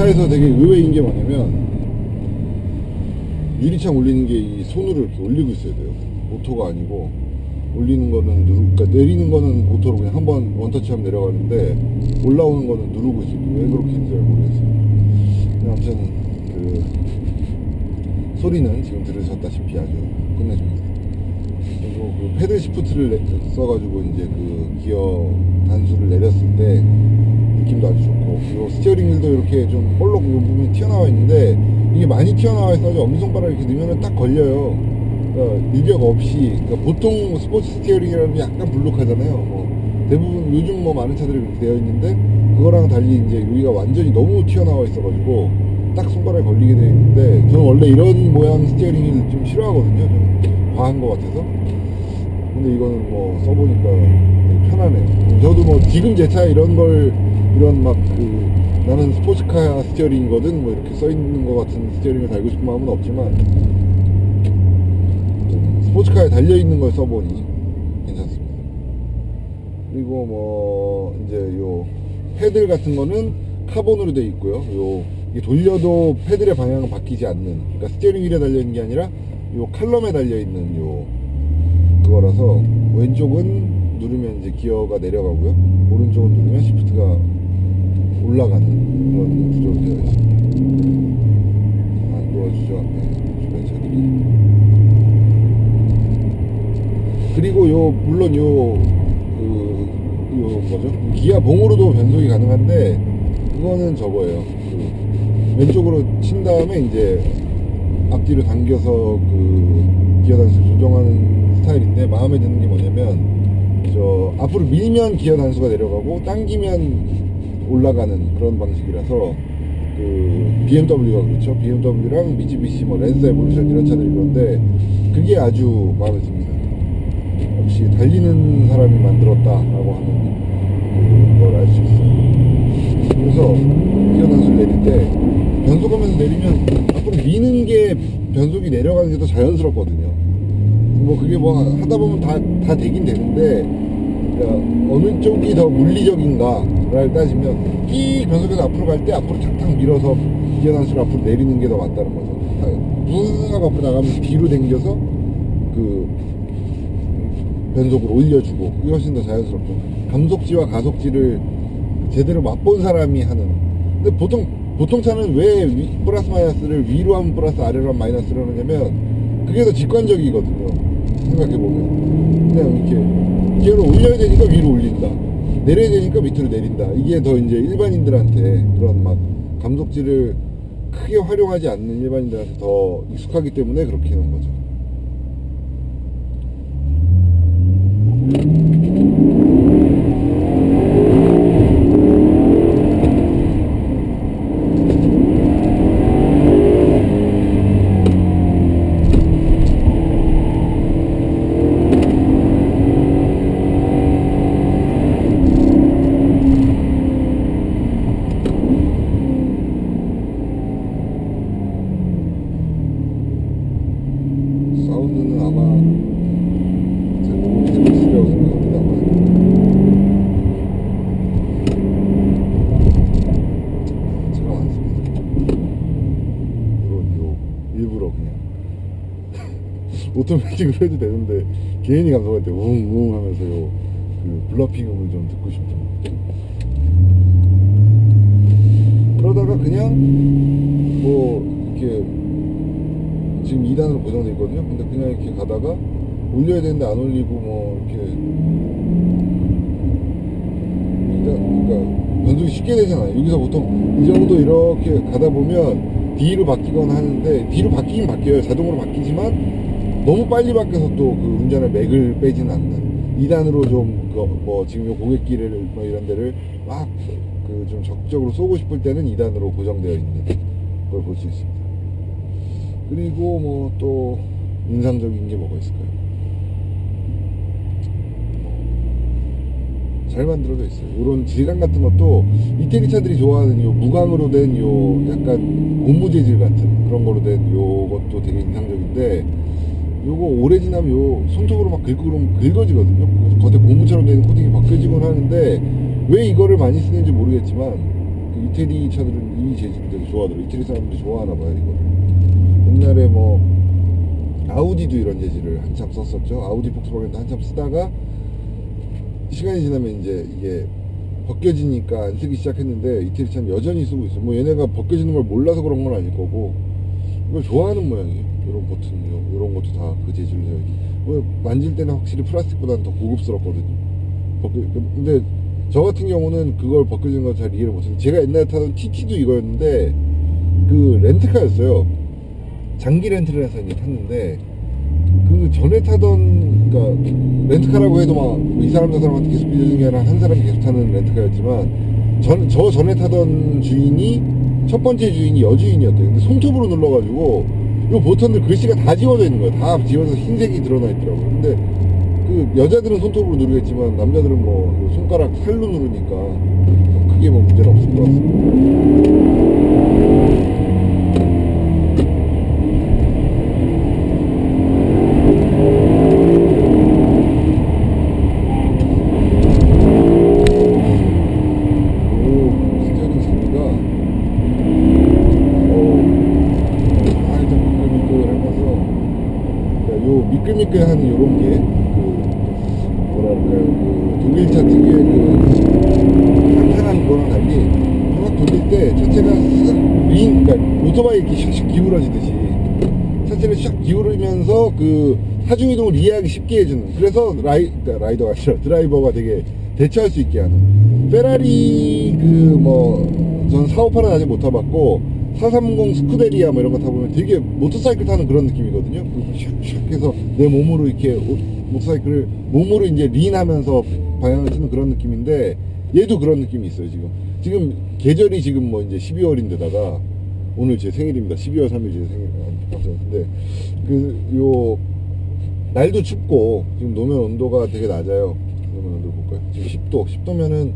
여기서 되게 의외인 게 뭐냐면 유리창 올리는 게 이 손으로 이렇게 올리고 있어야 돼요. 오토가 아니고 올리는 거는 누르, 그러니까 내리는 거는 오토로 그냥 한 번 원터치하면 내려가는데 올라오는 거는 누르고 있어요. 왜 그렇게인지 잘 모르겠어요. 아무튼 그 소리는 지금 들으셨다시피 아주 끝내줍니다. 그리고 그 패드 시프트를 내- 써가지고 이제 그 기어 단수를 내렸을 때 느낌도 아주 좋고 그리고 스티어링 휠도 이렇게 좀 볼록 이 부분이 튀어나와 있는데 이게 많이 튀어나와 있어가지고 엄지손가락 이렇게 넣으면 딱 걸려요. 그러니까 일격 없이. 그러니까 보통 스포츠 스티어링이라면 약간 불룩하잖아요. 뭐 대부분 요즘 뭐 많은 차들이 그렇게 되어 있는데 그거랑 달리 이제 여기가 완전히 너무 튀어나와 있어가지고 딱 손가락에 걸리게 되어 있는데 저는 원래 이런 모양 스티어링을 좀 싫어하거든요. 좀 과한 것 같아서. 근데 이거는 뭐 써보니까 편하네요. 저도 뭐 지금 제 차 이런 걸 이런 막 그 나는 스포츠카 스티어링이거든 뭐 이렇게 써 있는 것 같은 스티어링을 달고 싶은 마음은 없지만 좀 스포츠카에 달려 있는 걸 써보니 괜찮습니다. 그리고 뭐 이제 요 패들 같은 거는 카본으로 돼 있고요. 요 돌려도 패들의 방향은 바뀌지 않는 그러니까 스티어링 휠에 달려 있는 게 아니라 요 칼럼에 달려 있는 요 그거라서 왼쪽은 누르면 이제 기어가 내려가고요. 오른쪽은 누르면 시프트가 올라가는 그런 구조로 되어 있습니다. 안 도와주죠 앞에 주변 차들이. 그리고 요 물론 요 그, 요 뭐죠? 기아 봉으로도 변속이 가능한데 그거는 저거예요. 그 왼쪽으로 친 다음에 이제 앞뒤로 당겨서 그 기어 단수 조정하는 스타일인데 마음에 드는 게 뭐냐면 저 앞으로 밀면 기어 단수가 내려가고 당기면 올라가는 그런 방식이라서 그 BMW가 그렇죠. BMW랑 미쯔비시 뭐 랜스 에볼루션 이런 차들이 그런데 그게 아주 마음에 듭니다. 역시 달리는 사람이 만들었다라고 하는 그걸 알 수 있어요. 그래서 기어 단수를 내릴 때 변속하면서 내리면 앞으로 미는 게 변속이 내려가는 게 더 자연스럽거든요. 뭐 그게 뭐 하다 보면 다, 다 되긴 되는데 그러니까 어느 쪽이 더 물리적인가를 따지면 끼 변속해서 앞으로 갈 때 앞으로 탁탁 밀어서 기어 단수를 앞으로 내리는 게 더 맞다는 거죠. 무슨 앞으로 나가면서 뒤로 당겨서 그 변속을 올려주고 훨씬 더 자연스럽죠. 감속지와 가속지를 제대로 맛본 사람이 하는. 근데 보통 보통 차는 왜 위, 플러스 마이너스를 위로 하면 플러스 아래로 하면 마이너스로 하냐면 그게 더 직관적이거든요. 생각해 보면 그냥 이렇게 기어를 올려야 되니까 위로 올린다. 내려야 되니까 밑으로 내린다. 이게 더 이제 일반인들한테 그런 막 감속지를 크게 활용하지 않는 일반인들한테 더 익숙하기 때문에 그렇게 하는 거죠. 사운드는 아마 잘 되고 있으리라고 생각합니다만 차가 많습니다. 이런 요 일부러 그냥 오토매틱으로 해도 되는데 개인이 감성할 때 웅웅 하면서 요 그 블러핑음을 좀 듣고 싶은 그러다가 그냥 뭐 이렇게 지금 2단으로 고정돼 있거든요. 근데 그냥 이렇게 가다가 올려야 되는데 안 올리고 뭐 이렇게 2단 그러니까 변속이 쉽게 되잖아요. 여기서 보통 이 정도 이렇게 가다 보면 D로 바뀌거나 하는데 D로 바뀌긴 바뀌어요. 자동으로 바뀌지만 너무 빨리 바뀌어서 또 그 운전의 맥을 빼지는 않는 2단으로 좀뭐 지금 요 고객길을 뭐 이런 데를 막 그 좀 적극적으로 쏘고 싶을 때는 2단으로 고정되어 있는 걸 볼 수 있습니다. 그리고 뭐 또 인상적인 게 뭐가 있을까요? 잘 만들어져 있어요. 이런 질감 같은 것도 이태리 차들이 좋아하는 요 무광으로 된 요 약간 고무 재질 같은 그런 거로 된 요것도 되게 인상적인데 요거 오래 지나면 요 손톱으로 막 긁고 그러면 긁어지거든요. 겉에 고무처럼 되는 코팅이 벗겨지곤 하는데 왜 이거를 많이 쓰는지 모르겠지만 그 이태리 차들은 이 재질을 되게 좋아하더라고 이태리 사람들이 좋아하나 봐요 이거를. 옛날에 뭐 아우디도 이런 재질을 한참 썼었죠. 아우디 폭스바겐도 한참 쓰다가 시간이 지나면 이제 이게 벗겨지니까 안 쓰기 시작했는데 이태리 차는 여전히 쓰고 있어요. 뭐 얘네가 벗겨지는 걸 몰라서 그런 건 아닐 거고 이걸 좋아하는 모양이에요? 이런 버튼 이런 것도 다 그 재질로 뭐 만질 때는 확실히 플라스틱보다는 더 고급스럽거든요. 근데 저 같은 경우는 그걸 벗겨지는 걸잘 이해를 못해요. 제가 옛날에 타던 TT도 이거였는데 그 렌트카였어요. 장기 렌트를 해서 이제 탔는데 그 전에 타던 그러니까 렌트카라고 해도 막 이 사람 저 사람한테 계속 빌려주는 게 아니라 한 사람이 계속 타는 렌트카였지만 전, 저 전에 타던 주인이 첫 번째 주인이 여주인이었대요. 근데 손톱으로 눌러가지고 요 버튼들 글씨가 다 지워져 있는 거예요 다 지워서 흰색이 드러나 있더라고요. 근데 그 여자들은 손톱으로 누르겠지만 남자들은 뭐 손가락 살로 누르니까 크게 뭐 문제는 없을 것 같습니다 오, 스티어링 장비가 어, 살짝 미끌미끌하면서 그러니까 요 미끌미끌한 요런 게그 뭐랄까요 그 독일차 특유의 그 탄탄한 거랑 달리 확 돌릴 때 자체가 윙 그러니까 오토바이 이렇게 샥샥 기울어지듯이 자체를 샥 기울이면서 그 하중 이동을 이해하기 쉽게 해주는 그래서 라이 그러니까 라이더가 아니라 드라이버가 되게 대처할 수 있게 하는. 페라리 그 뭐전 458은 아직 못 타봤고 430 스쿠데리아 뭐 이런 거 타보면 되게 모터사이클 타는 그런 느낌이거든요. 샥샥 해서 내 몸으로 이렇게 오- 모터사이클을 몸으로 이제 린하면서 방향을 쓰는 그런 느낌인데 얘도 그런 느낌이 있어요 지금 지금 계절이 지금 뭐 이제 12월인데다가 오늘 제 생일입니다 12월 3일 제 생일 근데 그요 날도 춥고 지금 노면 온도가 되게 낮아요. 노면 온도 볼까요? 지금 10도. 10도면은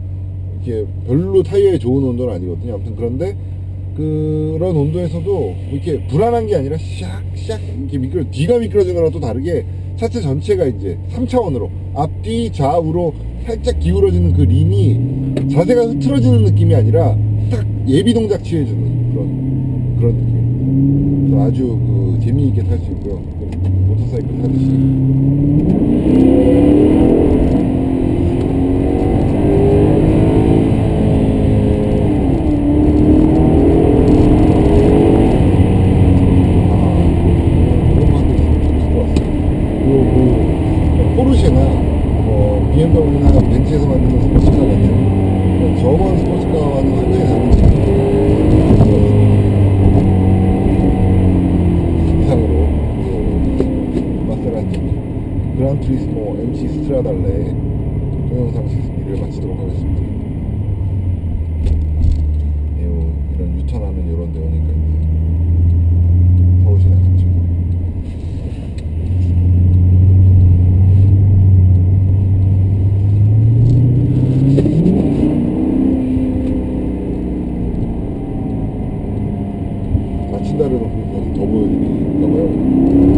이렇게 별로 타이어에 좋은 온도는 아니거든요. 아무튼 그런데 그런 온도에서도 뭐 이렇게 불안한 게 아니라 샥샥 이렇게 미끄러 뒤가 미끄러지는 거랑 또 다르게 차체 전체가 이제 3차원으로 앞뒤 좌우로 살짝 기울어지는 그 린이 자세가 흐트러지는 느낌이 아니라 딱 예비 동작 취해주는 그런 그런 느낌. 그래서 아주 그 재미있게 탈 수 있고요. 모터사이클 타듯이. 아, 그런 거 한대 있으면 좋을 것 같습니다. 그리고 그 포르쉐나 뭐 BMW나 벤츠에서 만드는 스포츠카 같은 그런 저번 스포츠카와는 완전히 다른 이상으로 그 마세라티 그란투리스모 MC 스트라달레 동영상 시리를 마치도록 하겠습니다. 요 이런 데 오니까 이제 서울시내 같죠. 마친다를 놓고 더 보여드릴까 봐요.